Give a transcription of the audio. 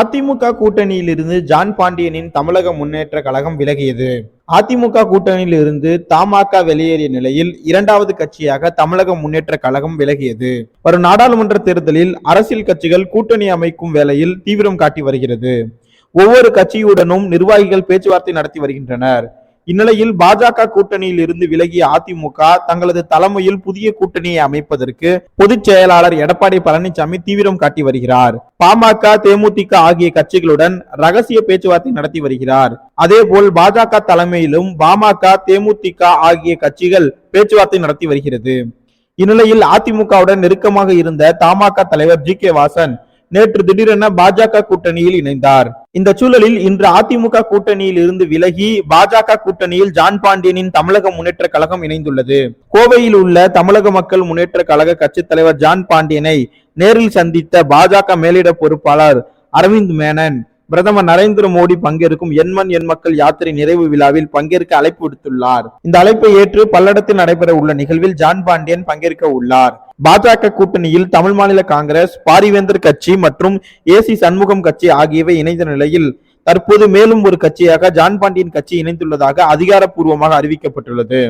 அதிமுக கூட்டணியிலிருந்து ஜான் பாண்டியனின் தமிழக முன்னேற்ற கழகம் விலகியது. அதிமுக கூட்டணியில் இருந்து தமாக வெளியேறிய நிலையில் இரண்டாவது கட்சியாக தமிழக முன்னேற்ற கழகம் விலகியது. வரும் நாடாளுமன்ற தேர்தலில் அரசியல் கட்சிகள் கூட்டணி அமைக்கும் வேளையில் தீவிரம் காட்டி வருகிறது. ஒவ்வொரு கட்சியுடனும் நிர்வாகிகள் பேச்சுவார்த்தை நடத்தி வருகின்றனர். இந்நிலையில் பாஜக கூட்டணியில் இருந்து விலகிய அதிமுக தங்களது தலைமையில் புதிய கூட்டணியை அமைப்பதற்கு பொதுச் செயலாளர் எடப்பாடி பழனிசாமி தீவிரம் காட்டி வருகிறார். பாமக தேமுதிக ஆகிய கட்சிகளுடன் ரகசிய பேச்சுவார்த்தை நடத்தி வருகிறார். அதேபோல் பாஜக தலைமையிலும் பாமக தேமுதிக ஆகிய கட்சிகள் பேச்சுவார்த்தை நடத்தி வருகிறது. இந்நிலையில் அதிமுகவுடன் நெருக்கமாக இருந்த தமாக தலைவர் ஜி கே வாசன் நேற்று திடீரென பாஜக கூட்டணியில் இணைந்தார். இந்த சூழலில் இன்று அதிமுக கூட்டணியில் இருந்து விலகி பாஜக கூட்டணியில் ஜான் பாண்டியனின் தமிழக முன்னேற்ற கழகம் இணைந்துள்ளது. கோவையில் உள்ள தமிழக மக்கள் முன்னேற்ற கழக கட்சித் தலைவர் ஜான் பாண்டியனை நேரில் சந்தித்த பாஜக மேலிட பொறுப்பாளர் அரவிந்த் மேனன் பிரதமர் நரேந்திர மோடி பங்கேற்கும் எண்மண் எண் மக்கள் யாத்திரை நிறைவு விழாவில் பங்கேற்க அழைப்பு விடுத்துள்ளார். இந்த அழைப்பை ஏற்று பல்லடத்தில் நடைபெற உள்ள நிகழ்வில் ஜான் பாண்டியன் பங்கேற்க உள்ளார். பாஜக கூட்டணியில் தமிழ் மாநில காங்கிரஸ் பாரிவேந்தர் கட்சி மற்றும் ஏசி சண்முகம் கட்சி ஆகியவை இணைந்த நிலையில் தற்போது மேலும் ஒரு கட்சியாக ஜான் பாண்டியன் கட்சி இணைந்துள்ளதாக அதிகாரப்பூர்வமாக அறிவிக்கப்பட்டுள்ளது.